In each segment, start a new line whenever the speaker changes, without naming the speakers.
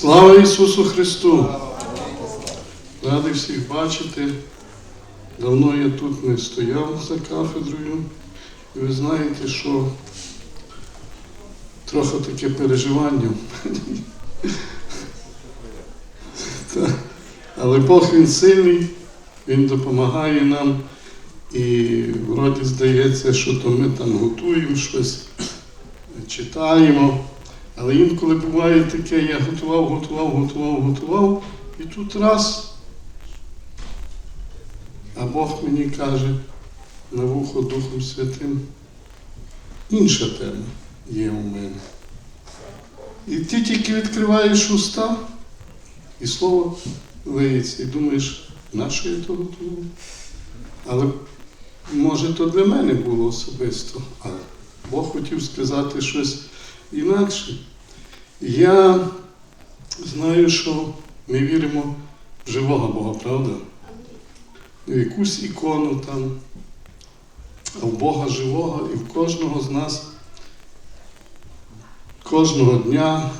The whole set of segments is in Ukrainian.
Слава Ісусу Христу! Радий всіх бачити. Давно я тут не стояв за кафедрою. І ви знаєте, що трохи таке переживання. Але Бог він сильний, Він допомагає нам. І вроді здається, що то ми там готуємо щось, читаємо. Але інколи буває таке, я готував, готував, готував, готував, і тут раз. А Бог мені каже на вухо Духом Святим, інша тема є у мене. І ти тільки відкриваєш уста, і слово лиється, і думаєш, на що я то готував? Але може то для мене було особисто, а Бог хотів сказати щось інакше. Я знаю, що ми віримо в живого Бога, правда? В якусь ікону там, а в Бога живого і в кожного з нас кожного дня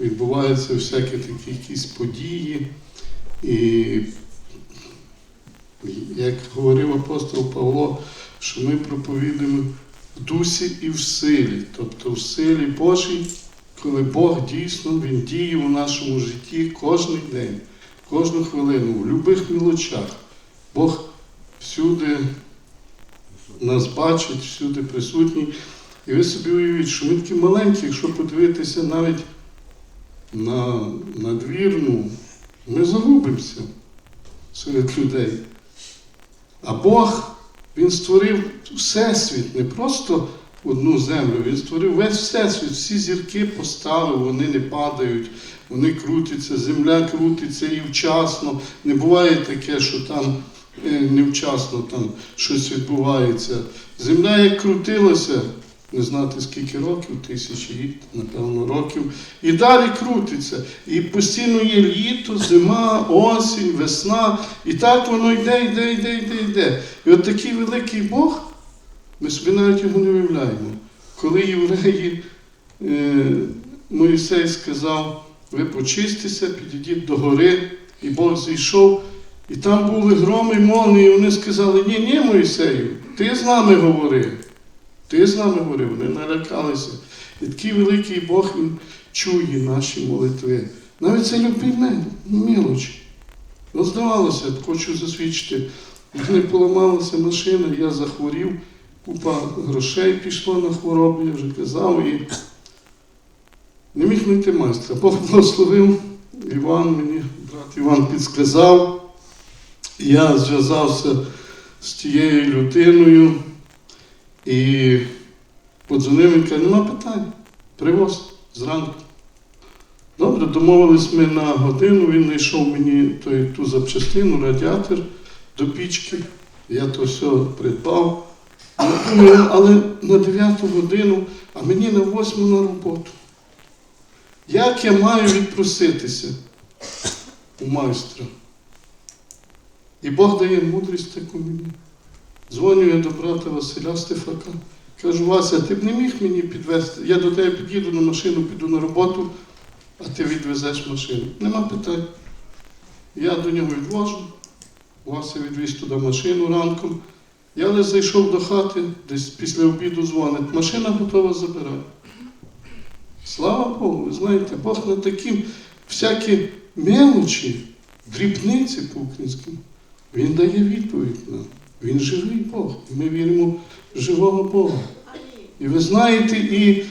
відбуваються всякі такі якісь події. І як говорив апостол Павло, що ми проповідуємо в дусі і в силі, тобто в силі Божій, коли Бог дійсно Він діє у нашому житті кожен день, кожну хвилину, в будь-яких мілочах. Бог всюди нас бачить, всюди присутній. І ви собі уявіть, що ми такі маленькі, якщо подивитися навіть на, на двір, ну, ми загубимося серед людей. А Бог, Він створив Всесвіт, не просто одну землю, Він створив весь Всесвіт, всі зірки поставив, вони не падають, вони крутяться, земля крутиться і вчасно. Не буває таке, що там е, невчасно там щось відбувається. Земля як крутилася, не знати скільки років, тисячі, напевно, років, і далі крутиться. І постійно є літо, зима, осінь, весна. І так воно йде, йде, йде, йде, йде. І от такий великий Бог, ми собі навіть його не уявляємо. Коли євреї, е, Моїсей сказав, ви почистися, підійдіть до гори, і Бог зійшов. І там були громи, молнії, і вони сказали, ні, ні, Моїсею, ти з нами говори. Ти з нами говорив, вони налякалися. І такий великий Бог він чує наші молитви. Навіть це любиме мілочі. Ну, здавалося, хочу засвідчити. Мене поламалася машина, я захворів, купа грошей пішло на хворобу, я вже казав, і не міг знайти майстра. Бог благословив, Іван мені, брат Іван підсказав. Я зв'язався з тією людиною. І подзвонив він каже, нема питань, привоз зранку. Добре, домовились ми на годину, він знайшов мені той, ту запчастину, радіатор до пічки. Я то все придбав. Я думаю, але на 9 годину, а мені на 8 на роботу. Як я маю відпроситися у майстра? І Бог дає мудрість таку мені. Дзвоню я до брата Василя Стефака. Кажу, Вася, ти б не міг мені підвезти. Я до тебе під'їду на машину, піду на роботу, а ти відвезеш машину. Нема питань. Я до нього відвожу. Вася відвіз туди машину ранком. Я лише зайшов до хати, десь після обіду дзвонить. Машина готова забирати. Слава Богу, ви знаєте, Бог на такі всякі мелочі, дрібниці по-українськи, Він дає відповідь нам. Він живий Бог. І ми віримо в живого Бога. І ви знаєте, і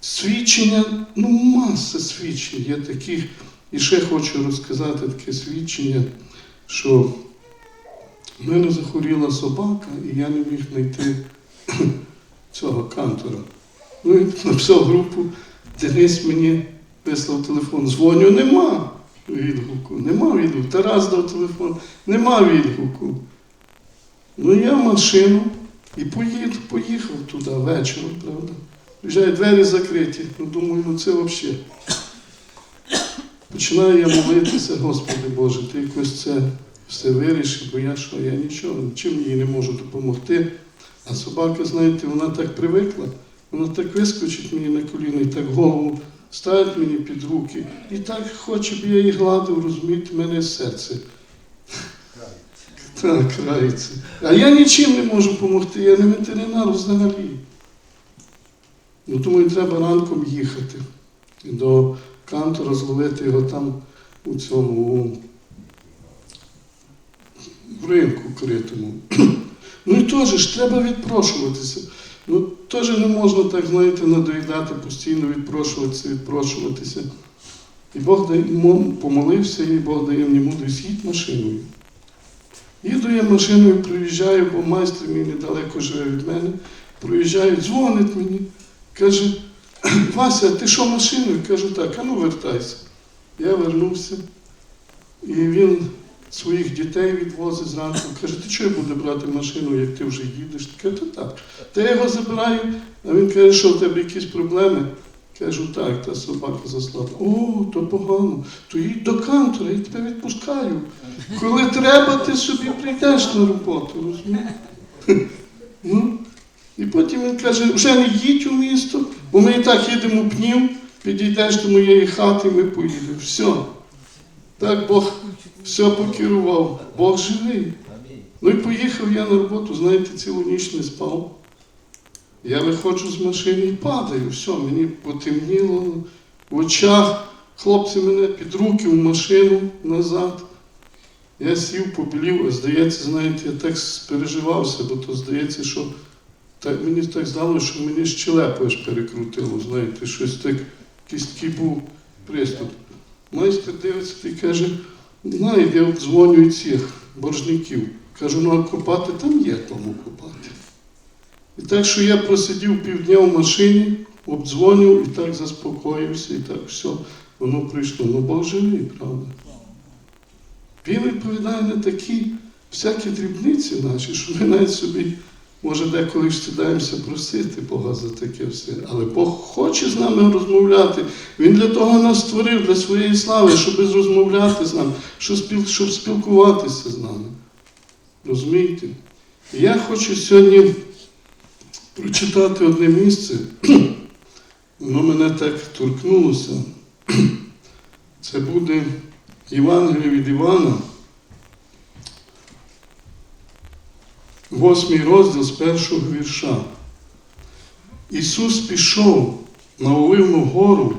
свідчення, ну, маса свідчень є таких. І ще хочу розказати таке свідчення, що в мене захворіла собака, і я не міг знайти цього кантора. Ну і написав групу, Денис мені вислав телефон. Дзвоню, нема відгуку, нема відгуку. Тарас дав телефон, нема відгуку. Ну, я в машину і поїду, поїхав туди вечором, правда. Приїжджаю, двері закриті. Ну, думаю, ну це взагалі. Починаю я молитися, Господи Боже, ти якось це все вирішив, бо я що, я нічого, нічим їй не можу допомогти. А собака, знаєте, вона так привикла, вона так вискочить мені на коліно і так голову ставить мені під руки. І так хоче б я її гладив, розумієте, в мене серце. Так, крається. А я нічим не можу допомогти, я не ветеринар взагалі. Ну, думаю, треба ранком їхати до кантора, зловити його там у цьому у, в ринку критому. Ну і теж ж треба відпрошуватися. Ну, теж не можна так, знаєте, надоїдати, постійно відпрошуватися, відпрошуватися. І Бог дає, помолився, і Бог дає мені мудрість, їдь машиною. Їду я машиною, приїжджаю, бо майстер мій недалеко живе від мене. Проїжджаю, дзвонить мені, каже, Вася, ти що машиною? Кажу, так, а ну вертайся. Я вернувся. І він своїх дітей відвозить зранку. Каже, ти чого я буду брати машину, як ти вже їдеш? Каже, так. Та я його забираю, а він каже, що у тебе якісь проблеми. Кажу, так, та собака заслабла. О, то погано. То їдь до кантора, я тебе відпускаю. Коли треба, ти собі прийдеш на роботу, розумієш? Ну, і потім він каже, вже не їдь у місто, бо ми і так їдемо пнів, підійдеш до моєї хати, ми поїдемо. Все. Так Бог все покерував. Бог живий. Ну і поїхав я на роботу, знаєте, цілу ніч не спав. Я виходжу з машини і падаю. Все, мені потемніло в очах. Хлопці мене під руки в машину назад. Я сів, побілів, а здається, знаєте, я так спереживався, бо то здається, що так, мені так здалося, що мені щелепу перекрутило, знаєте, щось так, такий був приступ. Майстер дивиться і каже, знає, я дзвоню цих боржників. Кажу, ну а копати там є тому копати. І так, що я просидів півдня в машині, обдзвонив і так заспокоївся, і так все, воно прийшло. Ну Бог живий, правда. Він відповідає на такі всякі дрібниці наші, що ми навіть собі, може, деколи стидаємося просити Бога за таке все. Але Бог хоче з нами розмовляти. Він для того нас створив, для своєї слави, щоб розмовляти з нами, щоб спілкуватися з нами. Розумієте? І я хочу сьогодні прочитати одне місце. Воно мене так торкнулося. Це буде Євангеліє від Івана, восьмий розділ з першого вірша. Ісус пішов на Оливну гору,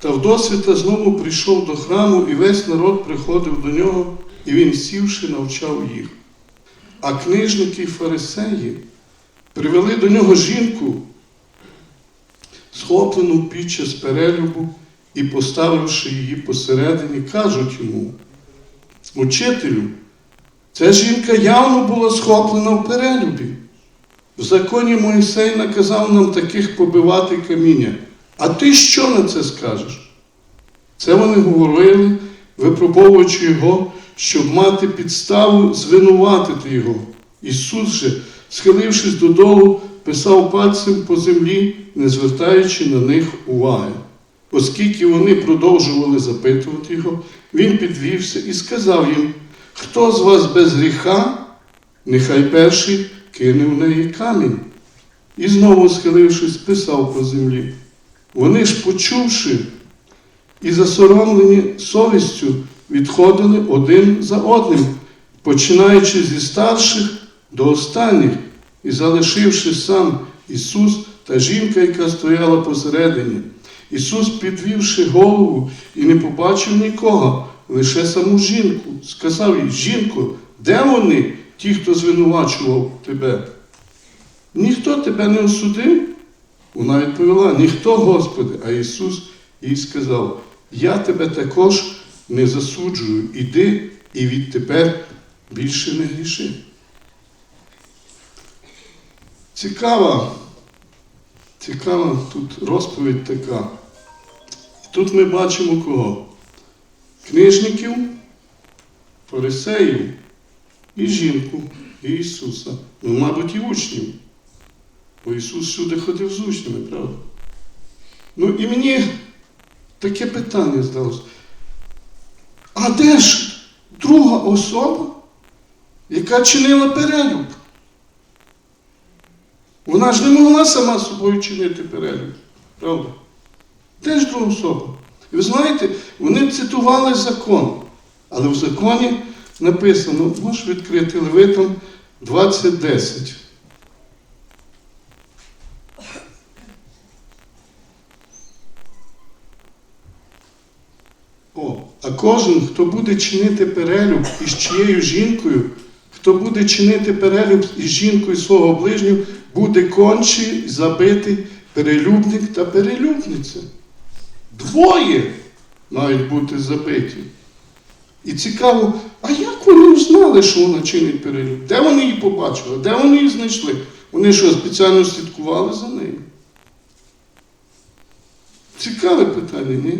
та вдосвіта знову прийшов до храму, і весь народ приходив до нього, і він сівши, навчав їх. А книжники фарисеї привели до нього жінку, схоплену під час перелюбу, і, поставивши її посередині, кажуть йому, учителю, ця жінка явно була схоплена в перелюбі. В законі Моїсей наказав нам таких побивати каміння. А ти що на це скажеш? Це вони говорили, випробовуючи його, щоб мати підставу звинуватити його. Ісус же, схилившись додолу, писав пальцем по землі, не звертаючи на них уваги. Оскільки вони продовжували запитувати його, він підвівся і сказав їм, хто з вас без гріха, нехай перший кине в неї камінь. І знову, схилившись, писав по землі. Вони ж, почувши і засоромлені совістю, відходили один за одним, починаючи зі старших до останніх, і залишивши сам Ісус та жінка, яка стояла посередині. Ісус, підвівши голову і не побачив нікого, лише саму жінку, сказав їй, жінко, де вони, ті, хто звинувачував тебе? Ніхто тебе не осудив? Вона відповіла, ніхто, Господи, а Ісус їй сказав, я тебе також не засуджую, іди і відтепер більше не гріши. Цікава, цікава тут розповідь така. Тут ми бачимо кого? Книжників, фарисеїв і жінку, і Ісуса. Ну, мабуть, і учнів. Бо Ісус сюди ходив з учнями, правда? Ну і мені таке питання здалося. А де ж друга особа, яка чинила перелюб? Вона ж не могла сама собою чинити перелюб, правда? Теж друга особа. І ви знаєте, вони цитували закон. Але в законі написано, можеш відкрити Левитам 20.10. О, а кожен, хто буде чинити перелюб із чиєю жінкою, хто буде чинити перелюб із жінкою свого ближнього, буде кончий, забитий перелюбник та перелюбниця. Двоє мають бути забиті. І цікаво, а як вони узнали, що вона чинить перелюб? Де вони її побачили? Де вони її знайшли? Вони що, спеціально слідкували за нею? Цікаве питання, ні?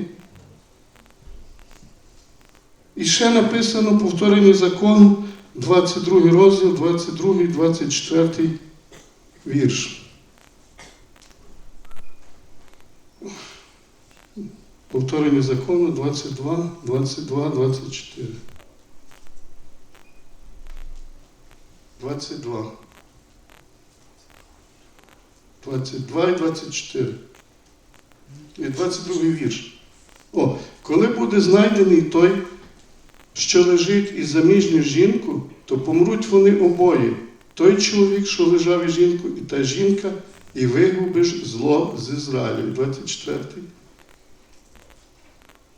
І ще написано повторення закону, 22 розділ, 22, 24 вірш. Повторення закону 22, 22, 24. 22. 22 і 24. І 22 вірш. О, коли буде знайдений той, що лежить із заміжню жінку, то помруть вони обоє. Той чоловік, що лежав із жінкою, і та жінка, і вигубиш зло з Ізраїлю. 24.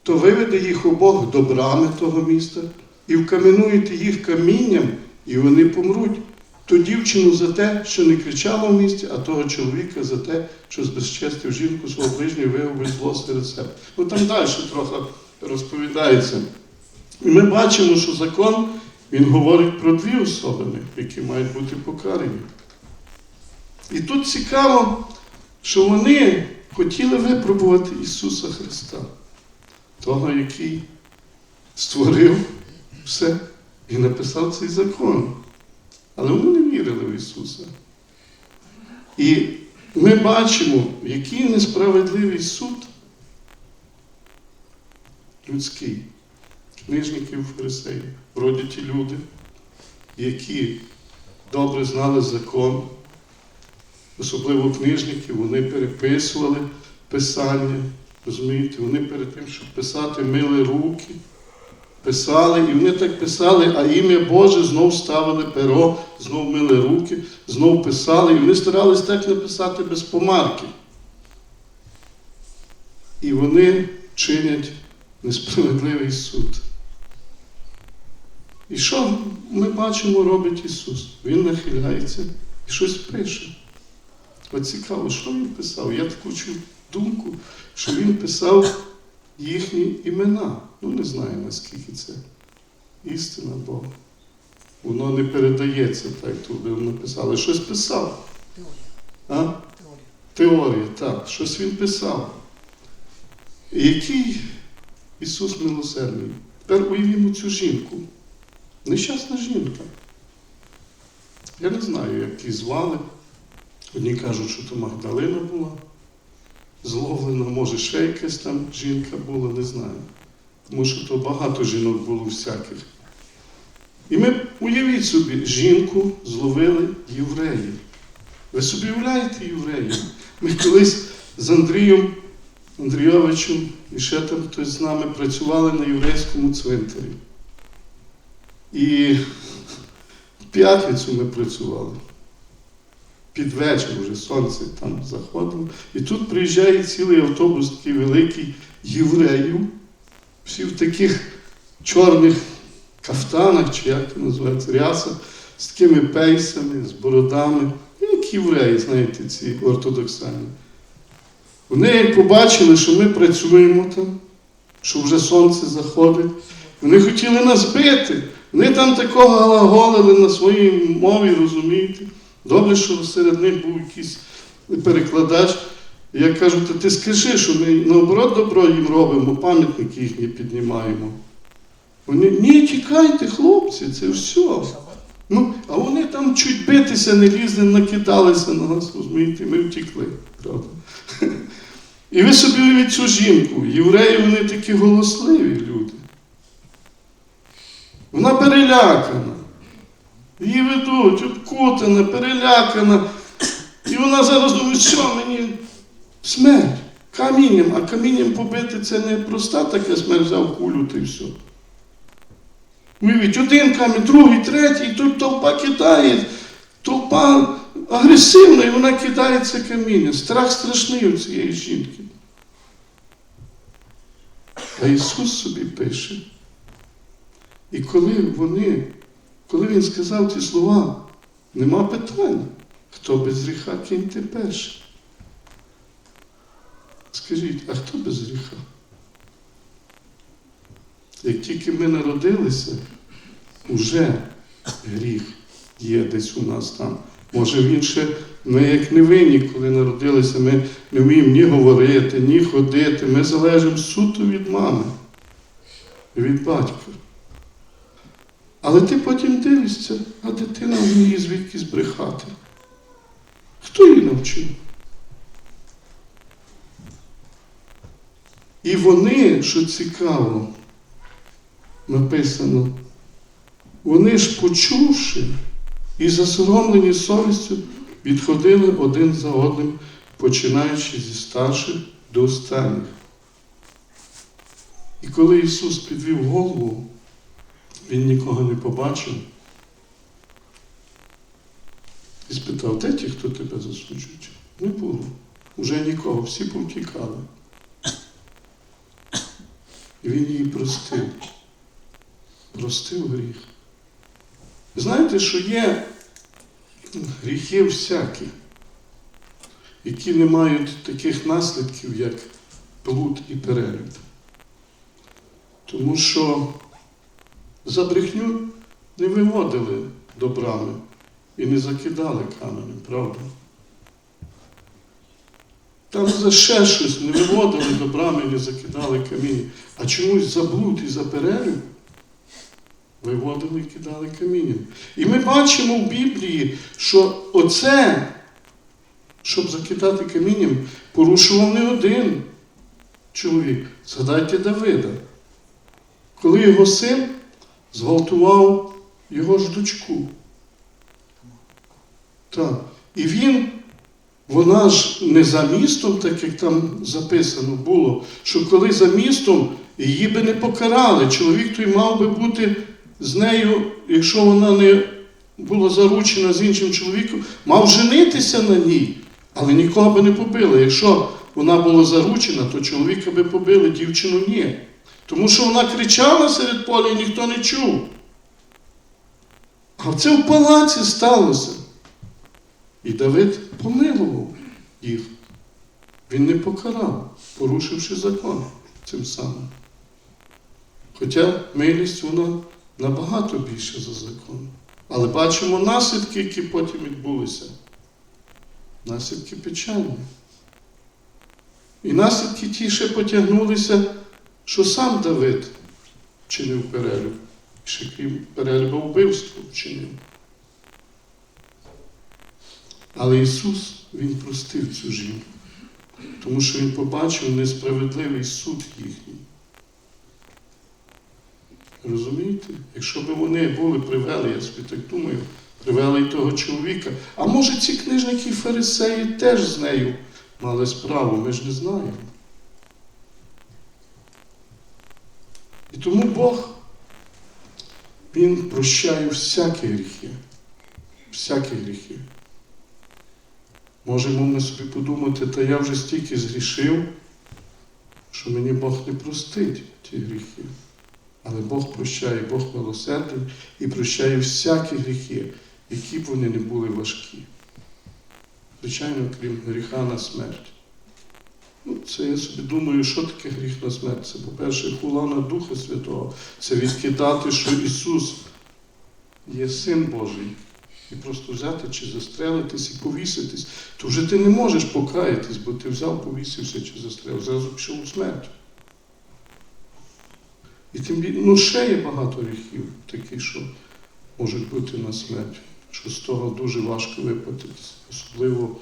То виведе їх обох до брами того міста, і вкамінуєте їх камінням, і вони помруть. Ту дівчину за те, що не кричала в місті, а того чоловіка за те, що збезчестив жінку свого ближнього і вигубив зло серед себе. Ну там далі трохи розповідається. І ми бачимо, що закон він говорить про дві особи, які мають бути покарані. І тут цікаво, що вони хотіли випробувати Ісуса Христа, того, який створив все і написав цей закон. Але вони не вірили в Ісуса. І ми бачимо, який несправедливий суд людський книжників фарисеїв, вроді ті люди, які добре знали закон, особливо книжники, вони переписували писання, розумієте, вони перед тим, щоб писати, мили руки, писали, і вони так писали, а ім'я Боже знов ставили перо, знов мили руки, знов писали, і вони старались так написати без помарки. І вони чинять несправедливий суд. І що ми бачимо, робить Ісус? Він нахиляється і щось пише. От цікаво, що він писав? Я таку чув думку, що він писав їхні імена. Ну, не знаю, наскільки це істина, бо воно не передається так, туди написали. Щось писав. А? Теорія, так, щось він писав. Який Ісус милосердний. Тепер уявімо цю жінку. Нещасна жінка. Я не знаю, як її звали. Одні кажуть, що то Магдалина була. Зловлена, може, ще якась там жінка була, не знаю. Тому що то багато жінок було всяких. І ми уявіть собі, жінку зловили євреї. Ви собі уявляєте євреїв? Ми колись з Андрієм Андрійовичем і ще там хтось з нами працювали на єврейському цвинтарі. І в п'ятницю ми працювали. Під вечір вже сонце там заходило. І тут приїжджає цілий автобус, такий великий євреїв, всі в таких чорних кафтанах, чи як це називається, рясах, з такими пейсами, з бородами. Ну, Як євреї, знаєте, ці ортодоксальні. Вони побачили, що ми працюємо там, що вже сонце заходить. Вони хотіли нас бити. Вони там такого глаголили на своїй мові, розумієте. Добре, що серед них був якийсь перекладач. Я кажу, та ти скажи, що ми наоборот добро їм робимо, пам'ятники їхні піднімаємо. Вони, ні, тікайте, хлопці, це все. Ну, а вони там чуть битися не лізли, накидалися на нас, розумієте, ми втікли, правда. І ви собі уявіть цю жінку. Євреї вони такі голосливі люди. Вона перелякана. Її ведуть, обкутана, перелякана. І вона зараз думає, що мені смерть. камінням, а камінням побити це не проста така смерть взяв кулю та й все. Уявіть, один камінь, другий, третій, і тут толпа кидає, толпа агресивна, і вона кидає це каміння. Страх страшний у цієї жінки. А Ісус собі пише. І коли вони, коли Він сказав ці слова, нема питань, хто без гріха киньте перший. Скажіть, а хто без гріха? Як тільки ми народилися, уже гріх є десь у нас там. Може він ще, ми як невинні, коли народилися, ми не вміємо ні говорити, ні ходити. Ми залежимо суто від мами, від батька. Але ти потім дивишся, а дитина вміє звідки збрехати. Хто її навчив? І вони, що цікаво, написано, вони ж почувши і засоромлені совістю відходили один за одним, починаючи зі старших до останніх. І коли Ісус підвів голову, Він нікого не побачив і спитав, де ті, хто тебе засуджують? Не було. Уже нікого, всі повтікали. І він її простив. Простив гріх. Знаєте, що є гріхи всякі, які не мають таких наслідків, як блуд і перелюб. Тому що за брехню не виводили до брами і не закидали каменем, правда? Там за ще щось не виводили до брами і не закидали каміння. А чомусь за блуд і за перелюб виводили і кидали камінням. І ми бачимо в Біблії, що оце, щоб закидати камінням, порушував не один чоловік. Згадайте Давида. Коли його син зґвалтував його ж дочку. Так. І він, вона ж не за містом, так як там записано було, що коли за містом її би не покарали, чоловік той мав би бути з нею, якщо вона не була заручена з іншим чоловіком, мав женитися на ній, але нікого би не побили. Якщо вона була заручена, то чоловіка би побили, дівчину ні. Тому що вона кричала серед поля і ніхто не чув. А це в палаці сталося. І Давид помилував їх. Він не покарав, порушивши закон цим самим. Хоча милість вона набагато більше за закон. Але бачимо наслідки, які потім відбулися. Наслідки печальні. І наслідки ті ще потягнулися, що сам Давид вчинив перелюб. Ще крім перелюбу вбивство вчинив. Але Ісус, Він простив цю жінку, тому що Він побачив несправедливий суд їхній. Розумієте? Якщо б вони були привели, я собі так думаю, привели й того чоловіка. А може ці книжники і фарисеї теж з нею мали справу, ми ж не знаємо. І тому Бог, Він прощає всякі гріхи. Всякі гріхи. Можемо ми собі подумати, та я вже стільки згрішив, що мені Бог не простить ті гріхи. Але Бог прощає, Бог милосердний і прощає всякі гріхи, які б вони не були важкі. Звичайно, крім гріха на смерть. Ну, це я собі думаю, що таке гріх на смерть? Це, по-перше, хула на Духа Святого. Це відкидати, що Ісус є Син Божий. І просто взяти чи застрелитись і повіситись, то вже ти не можеш покаятись, бо ти взяв, повісився чи застрелив, зразу пішов у смерть. І тим ну ще є багато гріхів, таких, що можуть бути на смерть, що з того дуже важко виплатитися, особливо,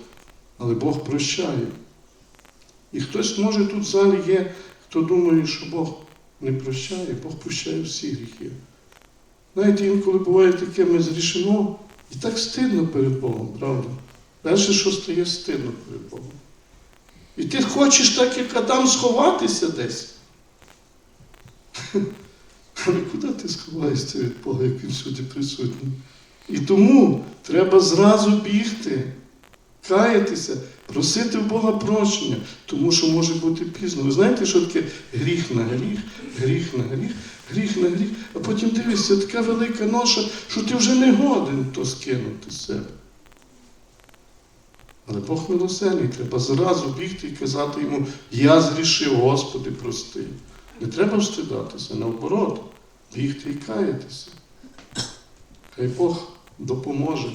але Бог прощає. І хтось може тут в залі є, хто думає, що Бог не прощає, Бог прощає всі гріхи. Знаєте, інколи буває таке, ми зрішимо, і так стидно перед Богом, правда? Перше, що стає стидно перед Богом. І ти хочеш так, як Адам, сховатися десь. Але куди ти сховаєшся від Бога, як він сюди присутній? І тому треба зразу бігти, каятися, просити в Бога прощення, тому що може бути пізно. Ви знаєте, що таке гріх на гріх, гріх на гріх, гріх на гріх, а потім дивишся, така велика ноша, що ти вже не годен то скинути з себе. Але Бог милосердний, треба зразу бігти і казати йому, я зрішив, Господи, прости. Не треба встидатися, наоборот, бігти і каятися. Хай Бог допоможе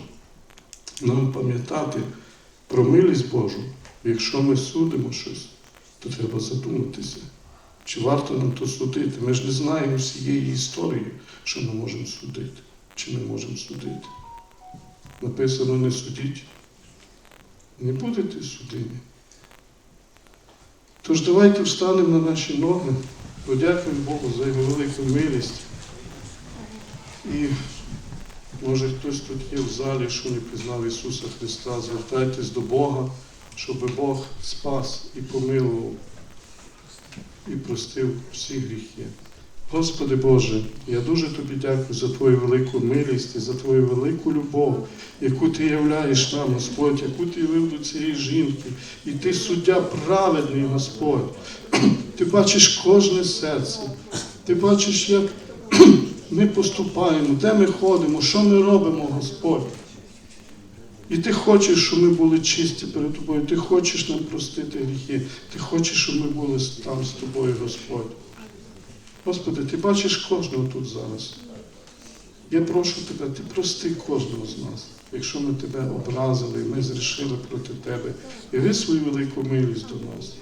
нам пам'ятати про милість Божу. Якщо ми судимо щось, то треба задуматися, чи варто нам то судити. Ми ж не знаємо всієї історії, що ми можемо судити, чи не можемо судити. Написано, не судіть, не будете судині. Тож давайте встанемо на наші ноги, подякуємо Богу за його велику милість. І може хтось тут є в залі, що не пізнав Ісуса Христа, звертайтесь до Бога, щоб Бог спас і помилував, і простив всі гріхи. Господи Боже, я дуже тобі дякую за Твою велику милість і за Твою велику любов, яку Ти являєш нам, Господь, яку Ти явив до цієї жінки. І Ти суддя праведний, Господь. Ти бачиш кожне серце. Ти бачиш, як ми поступаємо, де ми ходимо, що ми робимо, Господь. І ти хочеш, щоб ми були чисті перед тобою, ти хочеш нам простити гріхи, ти хочеш, щоб ми були там з тобою, Господь. Господи, ти бачиш кожного тут зараз. Я прошу тебе, ти прости кожного з нас, якщо ми тебе образили, ми зрішили проти тебе. Яви свою велику милість до нас.